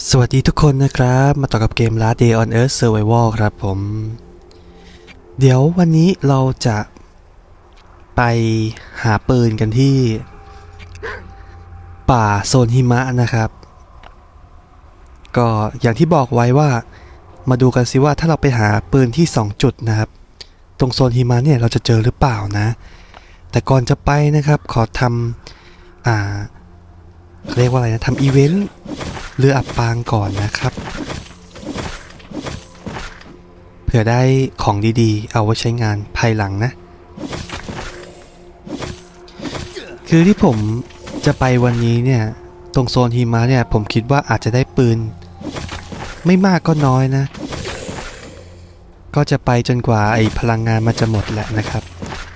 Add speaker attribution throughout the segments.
Speaker 1: สวัสดีทุกคนนะครับ มาต่อกับเกม Last Day on Earth Survival ครับผม เดี๋ยววันนี้เราจะไปหาปืนกันที่ ป่าโซนหิมะนะครับ ก็อย่างที่บอกไว้ว่ามาดูกันสิว่าถ้าเราไปหาปืนที่ 2 จุดนะครับ ตรงโซนหิมะเนี่ยเราจะเจอหรือเปล่านะ แต่ก่อนจะไปนะครับขอทำอ่า เรียกว่าอะไรนะทำอีเวนต์เรืออับปางก่อนนะครับเผื่อได้ของดีๆ เอาไว้ใช้งานภายหลังนะ คือที่ผมจะไปวันนี้เนี่ย ตรงโซนหิมะเนี่ย ผมคิดว่าอาจจะได้ปืน ไม่มากก็น้อยนะ ก็จะไปจนกว่าไอพลังงานมันจะหมดแหละนะครับ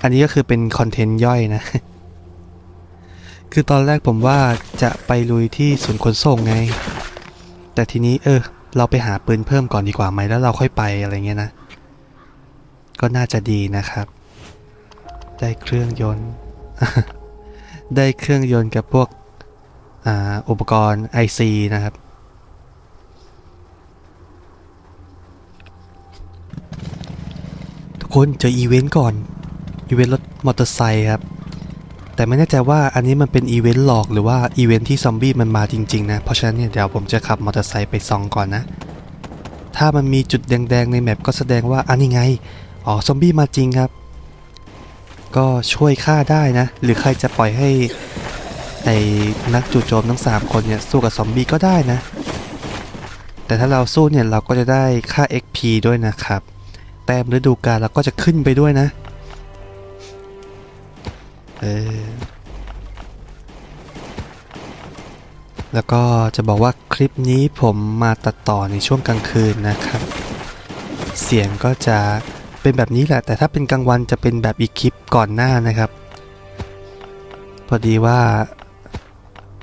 Speaker 1: อันนี้ก็คือเป็นคอนเทนต์ย่อยนะ คือตอนแรกผมว่าจะไปลุยที่ศูนย์ขนส่งไง แต่ทีนี้เออ เราไปหาปืนเพิ่มก่อนดีกว่าไหมแล้วเราค่อยไปอะไรเงี้ยนะ ก็น่าจะดีนะครับ ได้เครื่องยนต์ ได้เครื่องยนต์กับพวกอ่าอุปกรณ์ IC นะครับทุกคนเจออีเวนต์ก่อน อีเวนต์รถมอเตอร์ไซค์ครับ แต่ไม่แน่ใจว่าอันนี้มันเป็นอีเวนต์หลอกหรือว่าอีเวนต์ที่ซอมบี้มันมาจริงๆนะ เพราะฉะนั้นเนี่ยเดี๋ยวผมจะขับมอเตอร์ไซค์ไปส่องก่อนนะ ถ้ามันมีจุดแดงๆในแมปก็แสดงว่าอันนี้ไง อ๋อซอมบี้มาจริงครับ ก็ช่วยฆ่าได้นะ หรือใครจะปล่อยให้ไอ้นักจู่โจมทั้ง 3 คนเนี่ยสู้กับซอมบี้ก็ได้นะ แต่ถ้าเราสู้เนี่ยเราก็จะได้ค่า XP ด้วยนะครับ แต้มฤดูกาลเราก็จะขึ้นไปด้วยนะ เออแล้วก็จะบอกว่าคลิปนี้ผมมาตัดต่อในช่วงกลางคืนนะครับ เสียงก็จะเป็นแบบนี้แหละ แต่ถ้าเป็นกลางวันจะเป็นแบบอีกคลิปก่อนหน้านะครับ พอดีว่า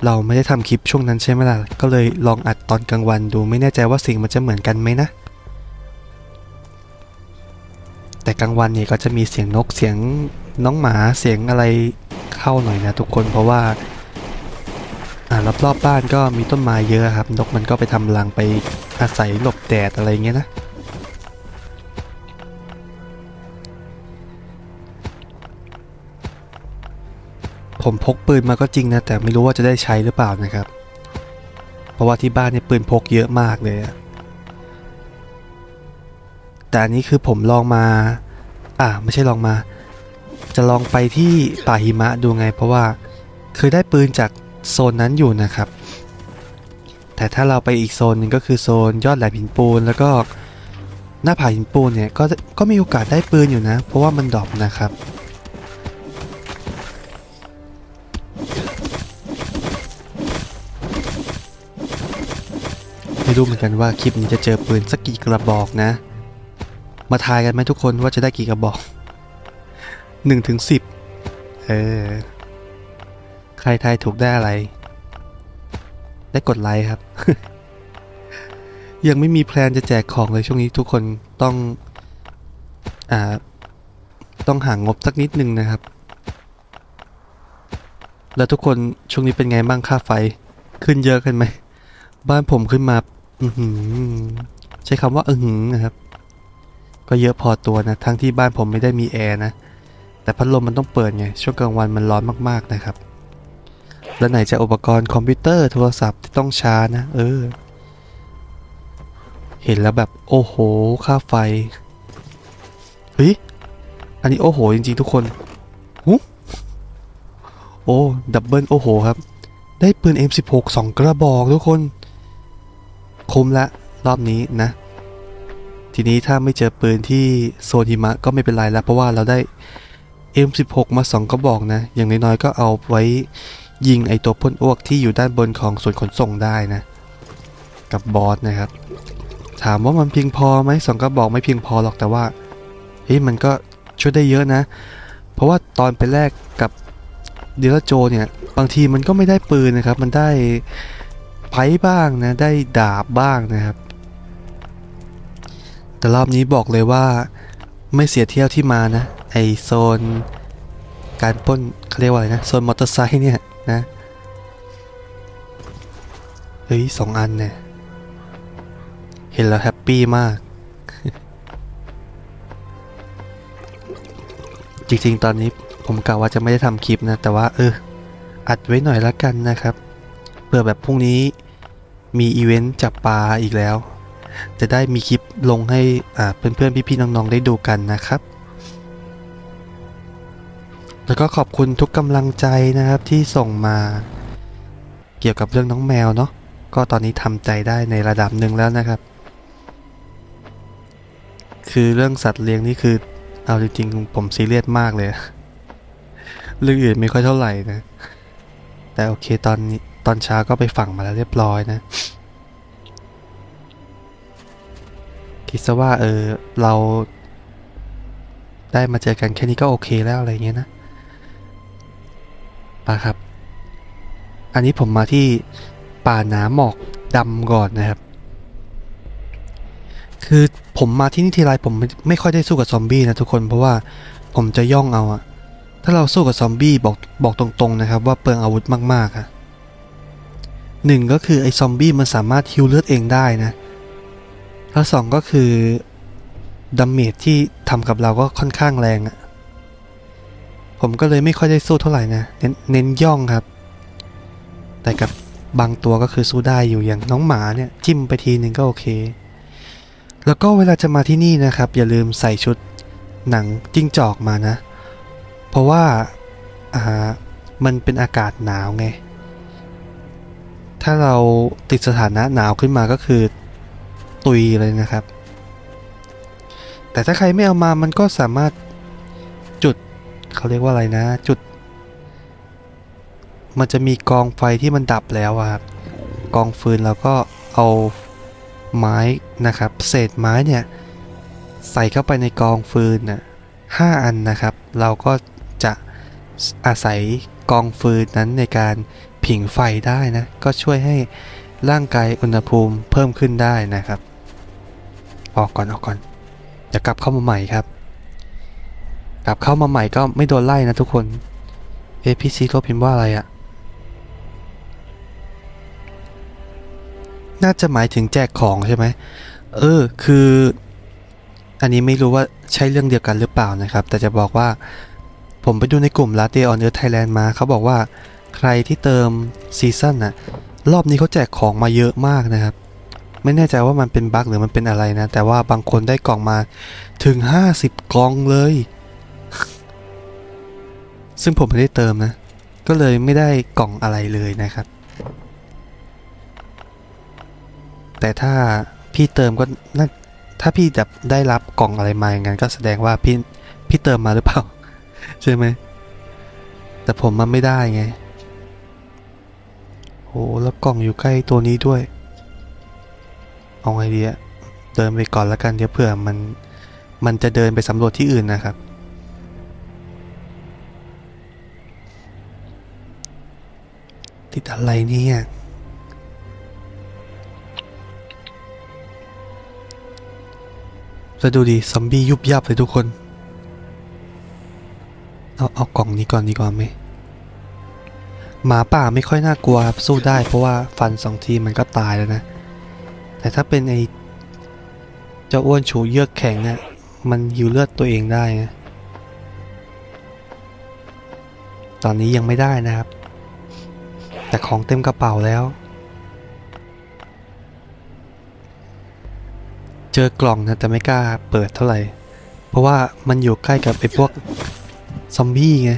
Speaker 1: เราไม่ได้ทำคลิปช่วงนั้นใช่ไหมล่ะ ก็เลยลองอัดตอนกลางวันดูไม่แน่ใจว่าเสียงมันจะเหมือนกันไหมนะ แต่กลางวันเนี่ยก็จะมีเสียงนกเสียง น้องหมาเสียงอะไรเข้าหน่อยนะทุกคนเพราะว่าอ่ารอบๆบบ้านก็มีต้นไม้เยอะครับ นกมันก็ไปทำรังไปอาศัยหลบแดดอะไรเงี้ยนะ ผมพกปืนมาก็จริงนะ แต่ไม่รู้ว่าจะได้ใช้หรือเปล่านะครับ เพราะว่าที่บ้านเนี่ยปืนพกเยอะมากเลยอะแต่อันนี้คือผมลองมา อ่าไม่ใช่ลองมา จะลองไปที่ป่าหิมะดูไง เพราะว่าเคยได้ปืนจากโซนนั้นอยู่นะครับ แต่ถ้าเราไปอีกโซนหนึ่งก็คือโซนยอดแหลมหินปูน แล้วก็หน้าผาหินปูนเนี่ยก็ก็มีโอกาสได้ปืนอยู่นะ เพราะว่ามันดรอปนะครับไม่รู้เหมือนกันว่าคลิปนี้จะเจอปืนสักกี่กระบอกนะ มาทายกันไหมทุกคนว่าจะได้กี่กระบอก หนึ่งถึงสิบเออ ใครทายถูกได้อะไร ได้กดไลค์ครับ ยังไม่มีแพลนจะแจกของเลยช่วงนี้ทุกคนต้อง อ่า ต้องห่างงบสักนิดนึงนะครับ แล้วทุกคนช่วงนี้เป็นไงบ้างค่าไฟ ขึ้นเยอะกันไหม บ้านผมขึ้นมา อือหือใช้คำว่าอือหือนะครับ ก็เยอะพอตัวนะ ทั้งที่บ้านผมไม่ได้มีแอร์นะ แต่พัดลมมันต้องเปิดไง ช่วงกลางวันมันร้อนมากๆนะครับ แล้วไหนจะอุปกรณ์คอมพิวเตอร์โทรศัพท์ที่ต้องชาร์นะ เออ เห็นแล้วแบบโอ้โห ค่าไฟ เฮ้ย อันนี้โอ้โห จริงๆทุกคนหุโอ้ ดับเบิลโอ้โหครับ ได้ปืน M16 2กระบอกทุกคน คุ้มละ รอบนี้นะ ทีนี้ถ้าไม่เจอปืนที่โซนหิมะก็ไม่เป็นไรแล้ว เพราะว่าเราได้ M16 มา 2 กระบอกนะ อย่างน้อยๆก็เอาไว้ยิงไอตัวพ่นอ้วกที่อยู่ด้านบนของส่วนขนส่งได้นะ กับบอสนะครับ ถามว่ามันเพียงพอไหมสองกระบอกไม่เพียงพอหรอกแต่ว่าเฮ้ยมันก็ช่วยได้เยอะนะ เพราะว่าตอนไปแลกกับเดลโจเนี่ยบางทีมันก็ไม่ได้ปืนนะครับ มันได้ไพ่บ้างนะ ได้ดาบบ้างนะครับ แต่รอบนี้บอกเลยว่าไม่เสียเที่ยวที่มานะ ไอโซน การป้นเขาเรียกว่าอะไรนะ โซนมอเตอร์ไซค์เนี่ยนะ เฮ้ยสองอันเนี่ย เห็นแล้วแฮปปี้มาก จริงๆ ตอนนี้ผมกะว่าจะไม่ได้ทำคลิปนะ แต่ว่าเออ อัดไว้หน่อยละกันนะครับเพื่อแบบพรุ่งนี้มีอีเวนต์จับปลาอีกแล้ว จะได้มีคลิปลงให้อ่าเพื่อนๆ พี่ๆ น้องๆ ได้ดูกันนะครับ แล้วก็ขอบคุณทุกกำลังใจนะครับที่ส่งมา เกี่ยวกับเรื่องน้องแมวเนาะก็ตอนนี้ทำใจได้ในระดับหนึ่งแล้วนะครับ คือเรื่องสัตว์เลี้ยงนี่คือเอาจริงๆผมซีเรียสมากเลย เรื่องอื่นไม่ค่อยเท่าไหร่นะ แต่โอเคตอนนี้ตอนเช้าก็ไปฝังมาแล้วเรียบร้อยนะ คิดซะว่าเออเราได้มาเจอกันแค่นี้ก็โอเคแล้วอะไรเงี้ยนะ ปะครับ อันนี้ผมมาที่ป่าหนาหมอกดำก่อนนะครับ คือผมมาที่นี่ทีไรผมไม่ค่อยได้สู้กับซอมบี้นะทุกคนเพราะว่าผมจะย่องเอาอะถ้าเราสู้กับซอมบี้บอกบอกตรงๆนะครับ ว่าเปลืองอาวุธมากๆอะหนึ่งก็คือไอ้ซอมบี้มันสามารถฮิวเลือดเองได้นะแล้วสองก็คือดาเมจที่ทำกับเราก็ค่อนข้างแรงอะ ผมก็เลยไม่ค่อยได้สู้เท่าไหร่นะ เน้นเน้นย่องครับ แต่กับบางตัวก็คือสู้ได้อยู่อย่างน้องหมาเนี่ยจิ้มไปทีหนึ่งก็โอเค แล้วก็เวลาจะมาที่นี่นะครับ อย่าลืมใส่ชุดหนังจิ้งจอกมานะ เพราะว่าอ่ามันเป็นอากาศหนาวไง ถ้าเราติดสถานะหนาวขึ้นมาก็คือตุยเลยนะครับ แต่ถ้าใครไม่เอามามันก็สามารถ เขาเรียกว่าอะไรนะ จุด มันจะมีกองไฟที่มันดับแล้วครับกองฟืนแล้วก็เอาไม้นะครับ เศษไม้เนี่ยใส่เข้าไปในกองฟืนน่ะห้าอันนะครับ เราก็จะอาศัยกองฟืนนั้นในการผิงไฟได้นะ ก็ช่วยให้ร่างกายอุณหภูมิเพิ่มขึ้นได้นะครับ ออกก่อนออกก่อนเดี๋ยวกลับเข้ามาใหม่ครับ กลับเข้ามาใหม่ก็ไม่โดนไล่นะทุกคน เอพีซีเขาพิมพ์ว่าอะไรอะน่าจะหมายถึงแจกของใช่ไหม เออ คือ อันนี้ไม่รู้ว่าใช่เรื่องเดียวกันหรือเปล่านะครับ แต่จะบอกว่า ผมไปดูในกลุ่ม Latte on Earth Thailand มา เขาบอกว่าใครที่เติมซีซั่นน่ะรอบนี้เขาแจกของมาเยอะมากนะครับ ไม่แน่ใจว่ามันเป็นบั๊กหรือมันเป็นอะไรนะ แต่ว่าบางคนได้กล่องมาถึง 50 กล่องเลย ซึ่งผมไม่ได้เติมนะ ก็เลยไม่ได้กล่องอะไรเลยนะครับ แต่ถ้าพี่เติมก็น่าถ้าพี่แบบได้รับกล่องอะไรมาอย่างนั้นก็แสดงว่าพี่พี่เติมมาหรือเปล่า ใช่ไหมแต่ผมมันไม่ได้ไงโอ้แล้วกล่องอยู่ใกล้ตัวนี้ด้วย เอาไงดีอะเดินไปก่อนแล้วกันเดี๋ยวเผื่อมันมันจะเดินไปสำรวจที่อื่นนะครับ ติดอะไรเนี่ยแล้วดูดิซอมบี้ยุบยับเลยทุกคน เอาเอากล่องนี้ก่อนดีกว่าไหมหมาป่าไม่ค่อยน่ากลัวครับสู้ได้เพราะว่าฟันสองทีมันก็ตายแล้วนะ แต่ถ้าเป็นไอเจ้าอ้วนชูเยือกแข็งเนี่ยมันหิวเลือดตัวเองได้นะตอนนี้ยังไม่ได้นะครับ แต่ของเต็มกระเป๋าแล้ว เจอกล่องนะแต่ไม่กล้าเปิดเท่าไหร่ เพราะว่ามันอยู่ใกล้กับไอ้พวกซอมบี้ไง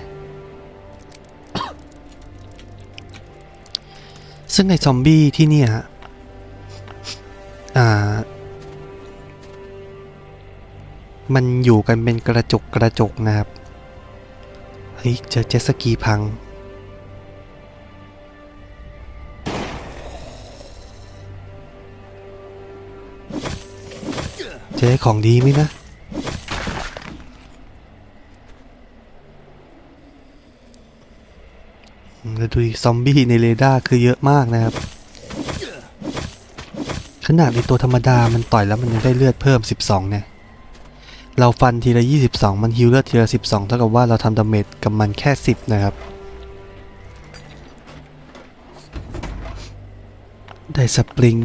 Speaker 1: ซึ่งไอ้ซอมบี้ที่เนี่ยอ่า มันอยู่กันเป็นกระจกกระจกนะครับ เฮ้ยเจอเจสกีพัง จะได้ของดีไหมนะอืมแล้วดูซอมบี้ในเรดาร์คือเยอะมากนะครับ ขนาดในตัวธรรมดามันต่อยแล้วมันยังได้เลือดเพิ่ม 12 เนี่ย เราฟันทีละ 22 มันฮิวเลือดทีละ 12 เท่ากับว่าเราทำดาเมจกับมันแค่ 10 นะครับ ได้สปริง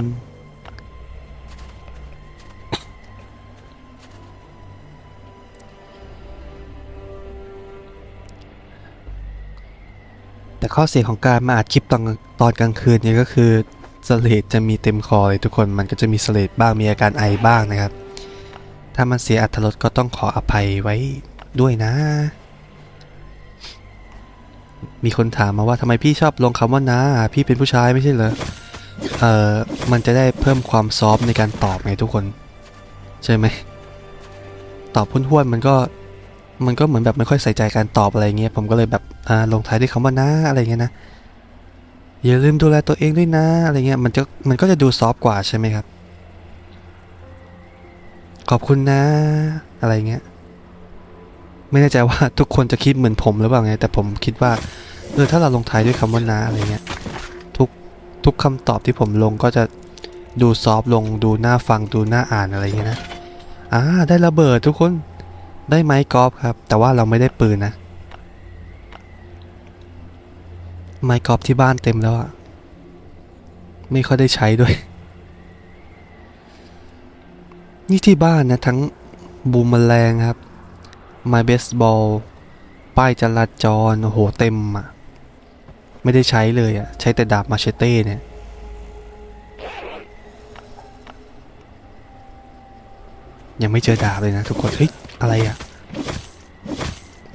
Speaker 1: ข้อเสียของการมาอัดคลิปตอนตอนกลางคืนเนี่ยก็คือสเลดจะมีเต็มคอเลยทุกคนมันก็จะมีสเลดบ้างมีอาการไอบ้างนะครับ ถ้ามันเสียอัตรสก็ต้องขออภัยไว้ด้วยนะ มีคนถามมาว่าทำไมพี่ชอบลงคำว่านะพี่เป็นผู้ชายไม่ใช่เหรอเอ่อมันจะได้เพิ่มความซอฟในการตอบไงทุกคน ใช่ไหมตอบพุ่นห้วนๆมันก็ มันก็เหมือนแบบไม่ค่อยใส่ใจการตอบอะไรเงี้ยผมก็เลยแบบอ่าลงท้ายด้วยคำว่านะอะไรเงี้ยนะอย่าลืมดูแลตัวเองด้วยนะอะไรเงี้ยมันจะมันก็จะดูซอฟกว่าใช่ไหมครับ ขอบคุณนะอะไรเงี้ยไม่แน่ใจว่าทุกคนจะคิดเหมือนผมหรือเปล่าไง แต่ผมคิดว่าเออถ้าเราลงท้ายด้วยคำว่านะอะไรเงี้ยทุกทุกคำตอบที่ผมลงก็จะดูซอฟลงดูน่าฟังดูน่าอ่านอะไรเงี้ยนะอ่าได้ระเบิดทุกคน ได้ไม้กอล์ฟครับ แต่ว่าเราไม่ได้ปืนนะ ไม้กอล์ฟที่บ้านเต็มแล้วอะไม่ค่อยได้ใช้ด้วย นี่ที่บ้านนะ ทั้งบูมแมลงครับ ไม้เบสบอล ป้ายจราจร โอ้โห เต็มอะไม่ได้ใช้เลยอะใช้แต่ดาบมาเชเต้เนี่ย ยังไม่เจอดาบเลยนะทุกคน เฮ้ย อะไรอะ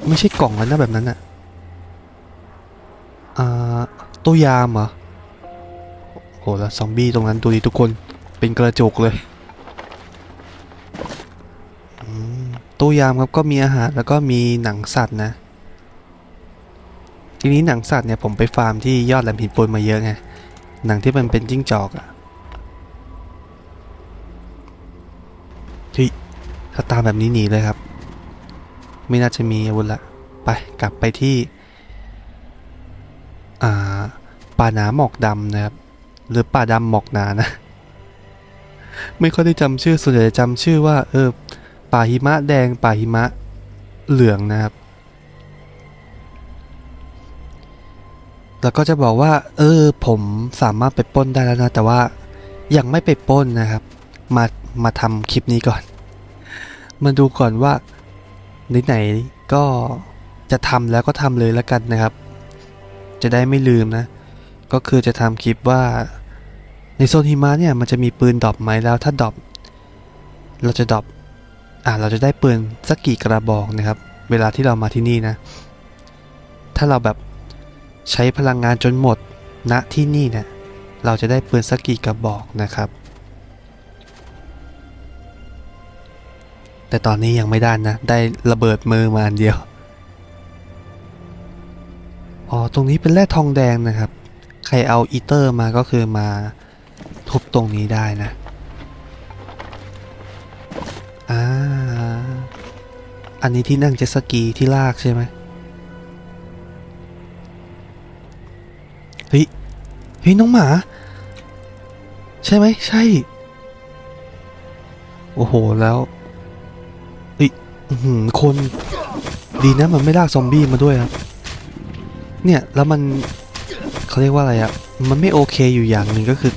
Speaker 1: ไม่ใช่กล่องแล้วนะแบบนั้นอะอ่าตู้ยามเหรอโหแล้วซอมบี้ตรงนั้นดูดิทุกคน เป็นกระจกเลยตู้ยามครับก็มีอาหารแล้วก็มีหนังสัตว์นะ ทีนี้หนังสัตว์เนี่ยผมไปฟาร์มที่ยอดแหลมหินปูนมาเยอะไง หนังที่มันเป็นจิ้งจอกอะที่ ถ้าตามแบบนี้หนีเลยครับ ไม่น่าจะมีอาวุธละ ไปกลับไปที่ อ่า ป่าหนาหมอกดำนะครับ หรือป่าดำหมอกหนานะ ไม่ค่อยได้จำชื่อ ส่วนใหญ่จะจำชื่อว่า เออ ป่าหิมะแดง ป่าหิมะเหลืองนะครับ แล้วก็จะบอกว่า เออ ผมสามารถไปป้นได้แล้วนะ แต่ว่ายังไม่ไปป้นนะครับ มา มาทำคลิปนี้ก่อน มาดูก่อนว่าไหนๆก็จะทำแล้วก็ทำเลยแล้วกันนะครับ จะได้ไม่ลืมนะ ก็คือจะทำคลิปว่า ในโซนหิมะเนี่ยมันจะมีปืนดรอปไหมแล้วถ้าดรอปเราจะดรอปอ่าเราจะได้ปืนสักกี่กระบอกนะครับ เวลาที่เรามาที่นี่นะ ถ้าเราแบบใช้พลังงานจนหมดณที่นี่เนี่ยเราจะได้ปืนสักกี่กระบอกนะครับ แต่ตอนนี้ยังไม่ได้นะ ได้ระเบิดมือมาอันเดียว อ๋อ ตรงนี้เป็นแร่ทองแดงนะครับ ใครเอาอีเตอร์มาก็คือมาทุบตรงนี้ได้นะ อ่า อันนี้ที่นั่งเจ็ตสกีที่ลากใช่ไหมเฮ้ย เฮ้ย น้องหมา ใช่ไหม ใช่ โอ้โห แล้ว คนดีนะมันไม่ลากซอมบี้มาด้วยครับ เนี่ยแล้วมันเขาเรียกว่าอะไรอะ่ะมันไม่โอเคอยู่อย่างหนึ่งก็คือ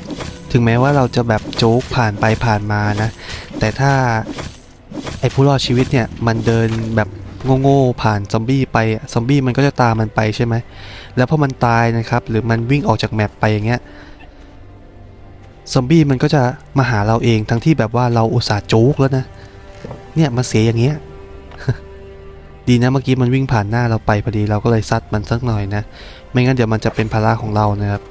Speaker 1: ถึงแม้ว่าเราจะแบบโจ๊กผ่านไปผ่านมานะ แต่ถ้าไอ้ผู้รอดชีวิตเนี่ยมันเดินแบบโง่ๆผ่านซอมบี้ไปซอมบี้มันก็จะตามมันไปใช่ไหมแล้วพอมันตายนะครับ หรือมันวิ่งออกจากแมปไปอย่างเงี้ยซอมบี้มันก็จะมาหาเราเองทั้งที่แบบว่าเราอุตส่าห์โจ๊กแล้วนะ เนี่ยมันเสียอย่างเงี้ย ดีนะเมื่อกี้มันวิ่งผ่านหน้าเราไปพอดีเราก็เลยซัดมันสักหน่อยนะ ไม่งั้นเดี๋ยวมันจะเป็นภาระของเรานะครับ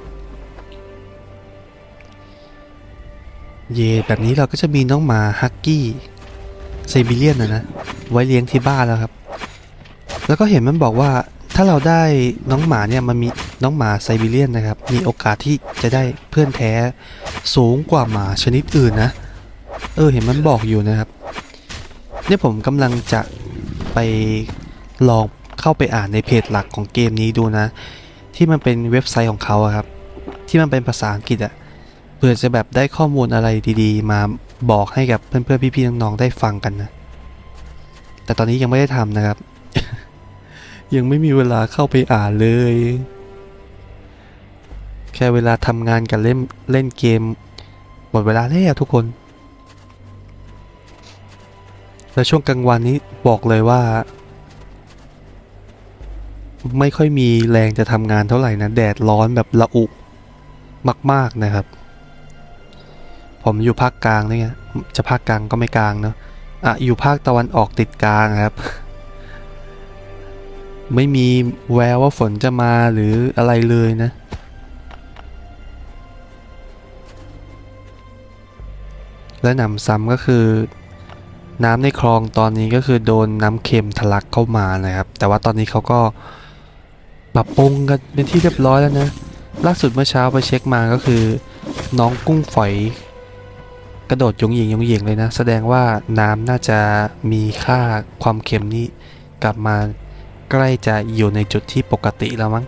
Speaker 1: เย่แบบนี้เราก็จะมีน้องหมาฮักกี้ไซบีเรียนนะนะไว้เลี้ยงที่บ้านแล้วครับ แล้วก็เห็นมันบอกว่าถ้าเราได้น้องหมาเนี่ยมันมีน้องหมาไซบีเรียนนะครับ มีโอกาสที่จะได้เพื่อนแท้สูงกว่าหมาชนิดอื่นนะ เออเห็นมันบอกอยู่นะครับเนี่ยผมกำลังจะ ไปลองเข้าไปอ่านในเพจหลักของเกมนี้ดูนะ ที่มันเป็นเว็บไซต์ของเขาครับ ที่มันเป็นภาษาอังกฤษอะเพื่อจะแบบได้ข้อมูลอะไรดีๆ มาบอกให้กับเพื่อนๆพี่ๆน้องๆได้ฟังกันนะ แต่ตอนนี้ยังไม่ได้ทำนะครับ ยังไม่มีเวลาเข้าไปอ่านเลย แค่เวลาทำงานกับเล่นเล่นเกม หมดเวลาแล้วทุกคน แล้วช่วงกลางวันนี้บอกเลยว่า ไม่ค่อยมีแรงจะทำงานเท่าไหร่นะ แดดร้อนแบบระอุมาก ๆนะครับ ผมอยู่ภาคกลางเนี่ยจะภาคกลางก็ไม่กลางเนาะอะอยู่ภาคตะวันออกติดกลางครับ ไม่มีแววว่าฝนจะมาหรืออะไรเลยนะและหนำซ้ำก็คือ น้ำในคลองตอนนี้ก็คือโดนน้ำเค็มทะลักเข้ามานะครับ แต่ว่าตอนนี้เขาก็ปรับปรุงกันเป็นที่เรียบร้อยแล้วนะ ล่าสุดเมื่อเช้าไปเช็คมาก็คือ น้องกุ้งฝอยกระโดดยงหยิงยงหยิงเลยนะ แสดงว่าน้ำน่าจะมีค่าความเค็มนี้กลับมาใกล้จะอยู่ในจุดที่ปกติแล้วมั้ง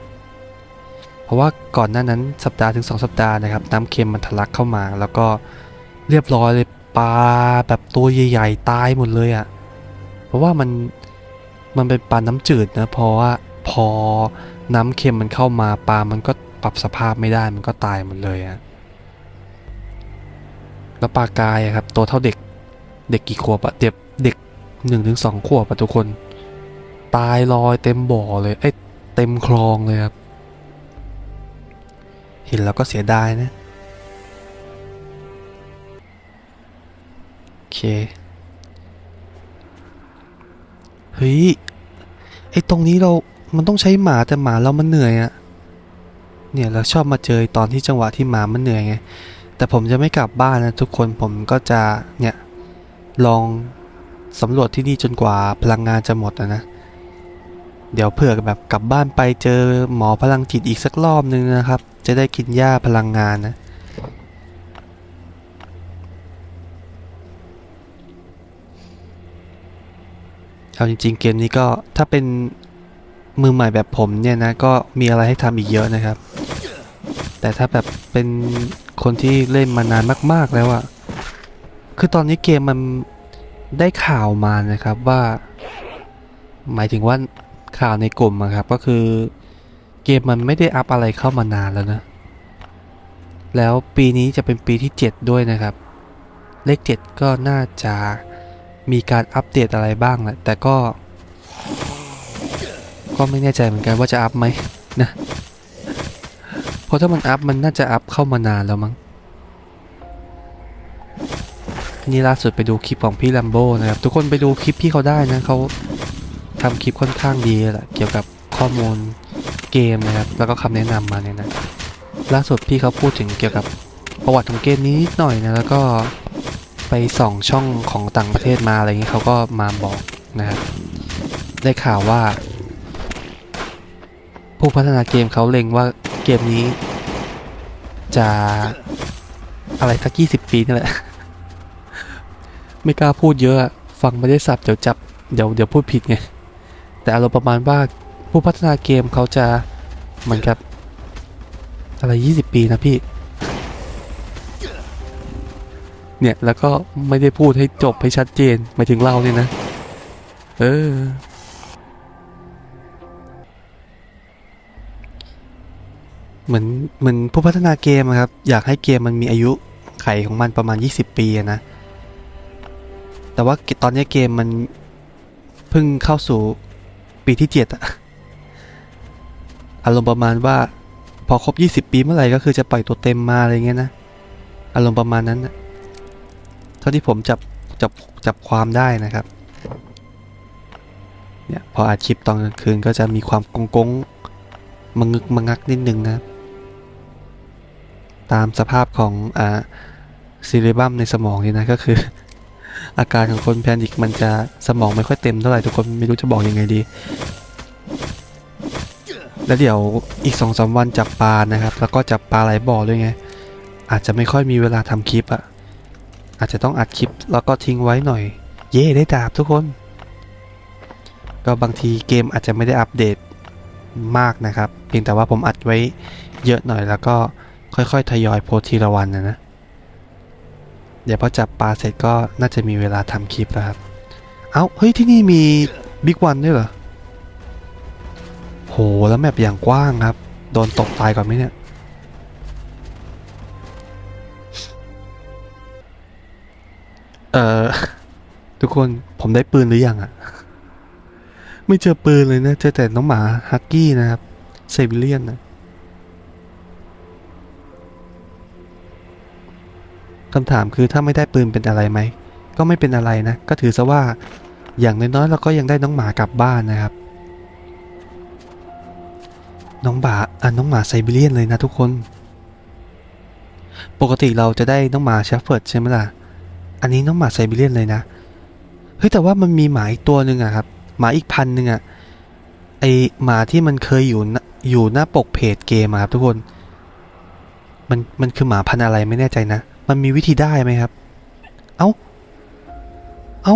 Speaker 1: เพราะว่าก่อนหน้านั้นสัปดาห์ถึง 2 สัปดาห์นะครับ น้ำเค็มมันทะลักเข้ามา แล้วก็เรียบร้อยเลย ปลาแบบตัวใหญ่ๆตายหมดเลยอะ่ะ เพราะว่ามันมันเป็นปลาน้ำจืดนะเพราะว่าพอน้ำเค็มมันเข้ามาปลา มันก็ปรับสภาพไม่ได้มันก็ตายหมดเลยอะแล้วปลากายครับตัวเท่าเด็กเด็กกี่ขวบอะเด็กเด็กหนึ่งถึงสองขวบอะทุกคน ตายลอยเต็มบ่อเลยเอ้ยเต็มคลองเลยครับ เห็นแล้วก็เสียดายนะ เค เฮ้ย ไอตรงนี้เรา มันต้องใช้หมาแต่หมาเรามันเหนื่อยอะเนี่ยเราชอบมาเจอตอนที่จังหวะที่หมามันเหนื่อยไง แต่ผมจะไม่กลับบ้านนะทุกคน ผมก็จะเนี่ยลองสำรวจที่นี่จนกว่าพลังงานจะหมดนะนะ เดี๋ยวเผื่อแบบกลับบ้านไปเจอหมอพลังจิตอีกสักรอบนึงนะครับ จะได้กินหญ้าพลังงานนะ เอาจริง ๆ เกมนี้ก็ถ้าเป็นมือใหม่แบบผมเนี่ยนะ ก็มีอะไรให้ทำอีกเยอะนะครับ แต่ถ้าแบบเป็นคนที่เล่นมานานมาก ๆแล้วอะคือตอนนี้เกมมันได้ข่าวมานะครับว่า หมายถึงว่าข่าวในกลุ่มอะครับ ก็คือเกมมันไม่ได้อัพอะไรเข้ามานานแล้วนะ แล้วปีนี้จะเป็นปีที่ 7 ด้วยนะครับ เลข 7 ก็น่าจะ มีการอัปเดตอะไรบ้างแหละแต่ก็ ก็ไม่แน่ใจเหมือนกันว่าจะอัพไหมนะเพราะถ้ามันอัพมันน่าจะอัพเข้ามานานแล้วมั้งนี่ล่าสุดไปดูคลิปของพี่ลัมโบนะครับ ทุกคนไปดูคลิปพี่เขาได้นะเขาทำคลิปค่อนข้างดีแหละเกี่ยวกับข้อมูลเกมนะครับ แล้วก็คำแนะนำมาเนี่ยนะล่าสุดพี่เขาพูดถึงเกี่ยวกับประวัติของเกมนี้นิดหน่อยนะแล้วก็ ไปส่องช่องของต่างประเทศมาอะไรเงี้ยเขาก็มาบอกนะครับได้ข่าวว่า ผู้พัฒนาเกมเขาเล็งว่าเกมนี้ จะอะไรสักยี่สิบปีนี่แหละ ไม่กล้าพูดเยอะอะ ฟังไม่ได้สับเดี๋ยวจับเดี๋ยวเดี๋ยวพูดผิดไง แต่อารมณ์ประมาณว่าผู้พัฒนาเกมเขาจะเหมือนกับ อะไรยี่สิบปีนะพี่ เนี่ยแล้วก็ไม่ได้พูดให้จบให้ชัดเจนหมายถึงเราเนี่ยนะ เออ เหมือนเหมือนผู้พัฒนาเกมครับ อยากให้เกมมันมีอายุไขของมันประมาณ 20 ปีนะ แต่ว่าตอนนี้เกมมันเพิ่งเข้าสู่ปีที่ 7อะอารมณ์ประมาณว่าพอครบ 20 ปีเมื่อไหร่ก็คือจะปล่อยตัวเต็มมาอะไรเงี้ยนะ อารมณ์ประมาณนั้นนะ เท่าที่ผมจับจับจับความได้นะครับเนี่ยพออัดคลิปตอนกลางคืนก็จะมีความกงกงมังงึกมังงักนิดนึงนะตามสภาพของอ่าซีเรบัมในสมองนี่นะก็คือ อาการของคนแพนิคมันจะสมองไม่ค่อยเต็มเท่าไหร่ทุกคนไม่รู้จะบอกยังไงดี แล้วเดี๋ยวอีกสองสามวันจับปลานะครับ แล้วก็จับปลาไหลบ่อด้วยไง อาจจะไม่ค่อยมีเวลาทำคลิปอะ อาจจะต้องอัดคลิปแล้วก็ทิ้งไว้หน่อย เย่ได้ดาบทุกคน ก็บางทีเกมอาจจะไม่ได้อัปเดตมากนะครับ เพียงแต่ว่าผมอัดไว้เยอะหน่อยแล้วก็ค่อยๆ ทยอยโพสทีละวันนะนะ เดี๋ยวพอจับปลาเสร็จก็น่าจะมีเวลาทำคลิปแล้วครับ เอ้า เฮ้ย ที่นี่มีบิ๊กวันด้วยเหรอ โห แล้วแมปอย่างกว้างครับ โดนตกตายก่อนไหมเนี่ย เอ่อ ทุกคนผมได้ปืนหรือยังอะ ไม่เจอปืนเลยนะ เจอแต่น้องหมาฮักกี้นะครับ เซบิเลียนนะคำถามคือถ้าไม่ได้ปืนเป็นอะไรไหม ก็ไม่เป็นอะไรนะ ก็ถือซะว่าอย่างน้อยๆเราก็ยังได้น้องหมากลับบ้านนะครับ น้องหมาอะน้องหมาไซบีเรียนเลยนะทุกคน ปกติเราจะได้น้องหมาเชฟเฟิร์ดใช่ไหมล่ะ อันนี้น้องหมาไซบีเรียนเลยนะ เฮ้ยแต่ว่ามันมีหมาอีกตัวหนึ่งอะครับ หมาอีกพันหนึ่งอะไอหมาที่มันเคยอยู่อยู่หน้าปกเพจเกมอะครับทุกคน มันมันคือหมาพันอะไรไม่แน่ใจนะ มันมีวิธีได้ไหมครับ เอ้า เอ้า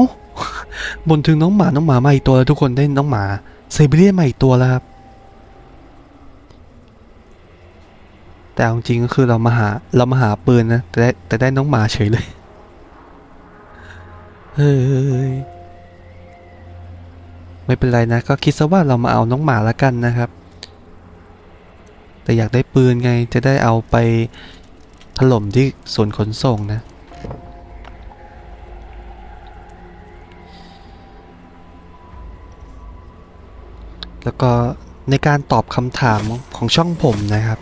Speaker 1: บนถึงน้องหมา น้องหมามาอีกตัวแล้วทุกคนได้น้องหมาไซบีเรียนมาอีกตัวแล้วครับ แต่เอาจริงก็คือเรามาหาเรามาหาปืนนะแต่ได้แต่ได้น้องหมาเฉยเลย เฮ้ย ไม่เป็นไรนะ ก็คิดซะว่าเรามาเอาน้องหมาละกันนะครับ แต่อยากได้ปืนไงจะได้เอาไปถล่มที่ส่วนขนส่งนะ แล้วก็ในการตอบคำถามของช่องผมนะครับ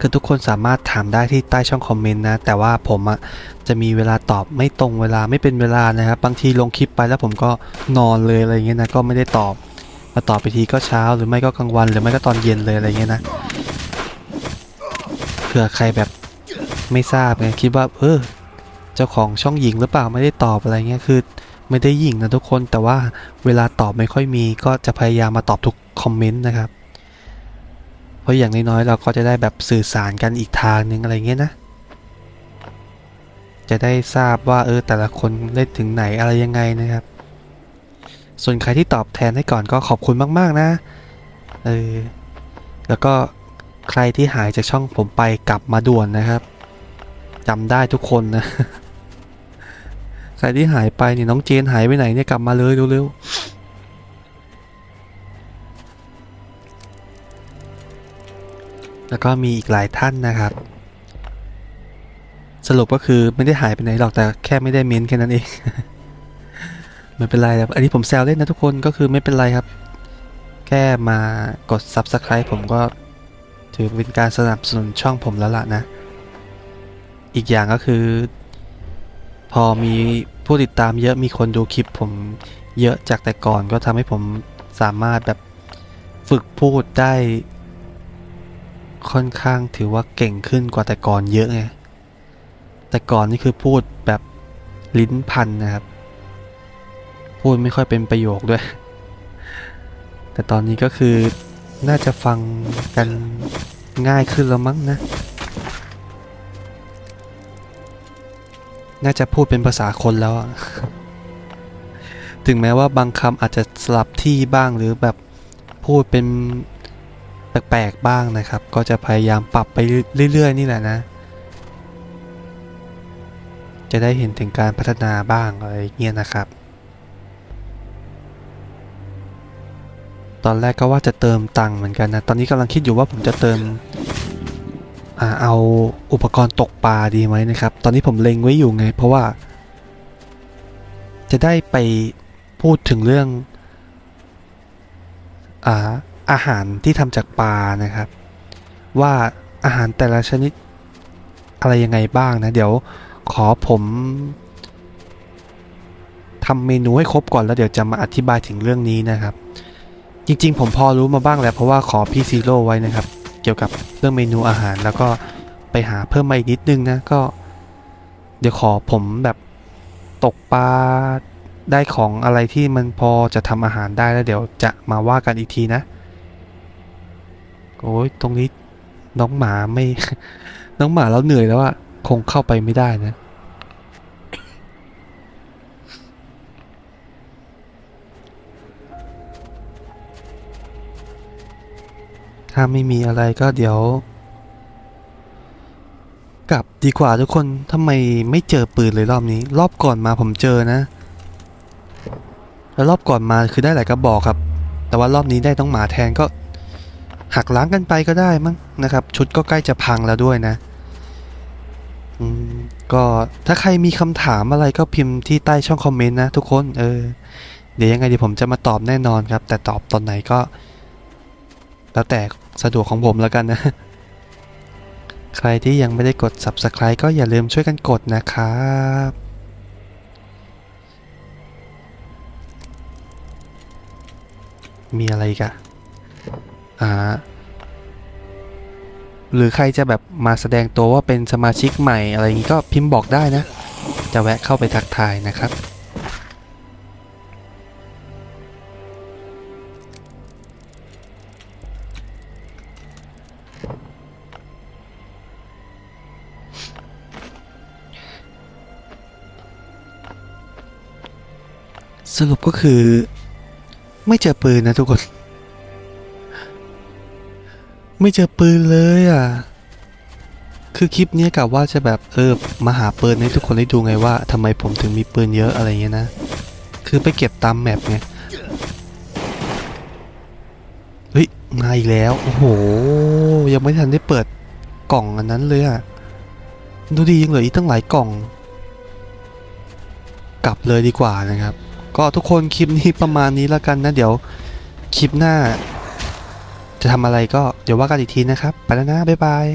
Speaker 1: คือทุกคนสามารถถามได้ที่ใต้ช่องคอมเมนต์นะ แต่ว่าผมอะจะมีเวลาตอบไม่ตรงเวลาไม่เป็นเวลานะครับ บางทีลงคลิปไปแล้วผมก็นอนเลยอะไรเงี้ยนะก็ไม่ได้ตอบ มาตอบไปทีก็เช้าหรือไม่ก็กลางวันหรือไม่ก็ตอนเย็นเลยอะไรเงี้ยนะเผื่อใครแบบไม่ทราบไงคิดว่าเออเจ้าของช่องหญิงหรือเปล่าไม่ได้ตอบอะไรเงี้ยคือไม่ได้หญิงนะทุกคนแต่ว่าเวลาตอบไม่ค่อยมีก็จะพยายามมาตอบทุกคอมเมนต์นะครับ เพราะอย่างน้อยๆเราก็จะได้แบบสื่อสารกันอีกทางหนึ่งอะไรเงี้ยนะ จะได้ทราบว่าเออแต่ละคนเล่นถึงไหนอะไรยังไงนะครับ ส่วนใครที่ตอบแทนให้ก่อนก็ขอบคุณมากๆนะ เออ แล้วก็ใครที่หายจากช่องผมไปกลับมาด่วนนะครับจำได้ทุกคนนะ ใครที่หายไปเนี่ยน้องเจนหายไปไหนเนี่ยกลับมาเลยเร็วๆ แล้วก็มีอีกหลายท่านนะครับ สรุปก็คือไม่ได้หายไปไหนหรอกแต่แค่ไม่ได้เม้นแค่นั้นเองไม่เป็นไรครับ อันนี้ผมแซวเล่นนะทุกคนก็คือไม่เป็นไรครับ แค่มากด Subscribe ผมก็ถือเป็นการสนับสนุนช่องผมแล้วล่ะนะ อีกอย่างก็คือ พอมีผู้ติดตามเยอะมีคนดูคลิปผมเยอะจากแต่ก่อนก็ทำให้ผมสามารถแบบฝึกพูดได้ ค่อนข้างถือว่าเก่งขึ้นกว่าแต่ก่อนเยอะไง แต่ก่อนนี่คือพูดแบบลิ้นพันนะครับ พูดไม่ค่อยเป็นประโยคด้วย แต่ตอนนี้ก็คือน่าจะฟังกันง่ายขึ้นแล้วมั้งนะ น่าจะพูดเป็นภาษาคนแล้วอะถึงแม้ว่าบางคำอาจจะสลับที่บ้างหรือแบบพูดเป็น แปลกๆบ้างนะครับ ก็จะพยายามปรับไปเรื่อยๆนี่แหละนะ จะได้เห็นถึงการพัฒนาบ้างอะไรเงี้ยนะครับ ตอนแรกก็ว่าจะเติมตังค์เหมือนกันนะ ตอนนี้กำลังคิดอยู่ว่าผมจะเติมอ่าเอาอุปกรณ์ตกปลาดีไหมนะครับ ตอนนี้ผมเล็งไว้อยู่ไง เพราะว่า จะได้ไปพูดถึงเรื่อง อาอาหารที่ทำจากปลานะครับ ว่าอาหารแต่ละชนิดอะไรยังไงบ้างนะ เดี๋ยวขอผมทำเมนูให้ครบก่อนแล้วเดี๋ยวจะมาอธิบายถึงเรื่องนี้นะครับ จริงๆ ผมพอรู้มาบ้างแล้วเพราะว่าขอพี่ซีโร่ไว้นะครับ เกี่ยวกับเรื่องเมนูอาหารแล้วก็ไปหาเพิ่มมาอีกนิดนึงนะก็ เดี๋ยวขอผมแบบตกปลาได้ของอะไรที่มันพอจะทำอาหารได้แล้วเดี๋ยวจะมาว่ากันอีกทีนะ โอ้ยตรงนี้น้องหมาไม่ น้องหมาแล้วเหนื่อยแล้วอะคงเข้าไปไม่ได้นะ ถ้าไม่มีอะไรก็เดี๋ยว กลับดีกว่าทุกคนทำไมไม่เจอปืนเลยรอบนี้ รอบก่อนมาผมเจอนะ แล้วรอบก่อนมาคือได้หลายกระบอกครับ แต่ว่ารอบนี้ได้ต้องหมาแทนก็ หักล้างกันไปก็ได้มั้งนะครับ ชุดก็ใกล้จะพังแล้วด้วยนะก็ถ้าใครมีคำถามอะไรก็พิมพ์ที่ใต้ช่องคอมเมนต์นะทุกคนเออเดี๋ยวยังไงเดี๋ยวผมจะมาตอบแน่นอนครับ แต่ตอบตอนไหนก็ แล้วแต่สะดวกของผมแล้วกันนะ ใครที่ยังไม่ได้กด subscribe ก็อย่าลืมช่วยกันกดนะครับมีอะไรกอะ อ่าหรือใครจะแบบมาแสดงตัวว่าเป็นสมาชิกใหม่อะไรอย่างนี้ก็พิมพ์บอกได้นะ จะแวะเข้าไปทักทายนะครับ สรุปก็คือ ไม่เจอปืนนะทุกคน ไม่เจอปืนเลยอะ คือคลิปนี้ยกะว่าจะแบบเออมาหาปืนให้ทุกคนได้ดูไงว่าทำไมผมถึงมีปืนเยอะอะไรเงี้ยนะ คือไปเก็บตามแมปไง เฮ้ยมาอีกแล้ว โอ้โห ยังไม่ทันได้เปิดกล่องอันนั้นเลยอะ ดูดียังเหลืออีกตั้งหลายกล่อง กลับเลยดีกว่านะครับ ก็ทุกคนคลิปนี้ประมาณนี้แล้วกันนะเดี๋ยวคลิปหน้า จะทำอะไรก็เดี๋ยวว่ากันอีกทีนะครับ ไปแล้วนะ บ๊ายบาย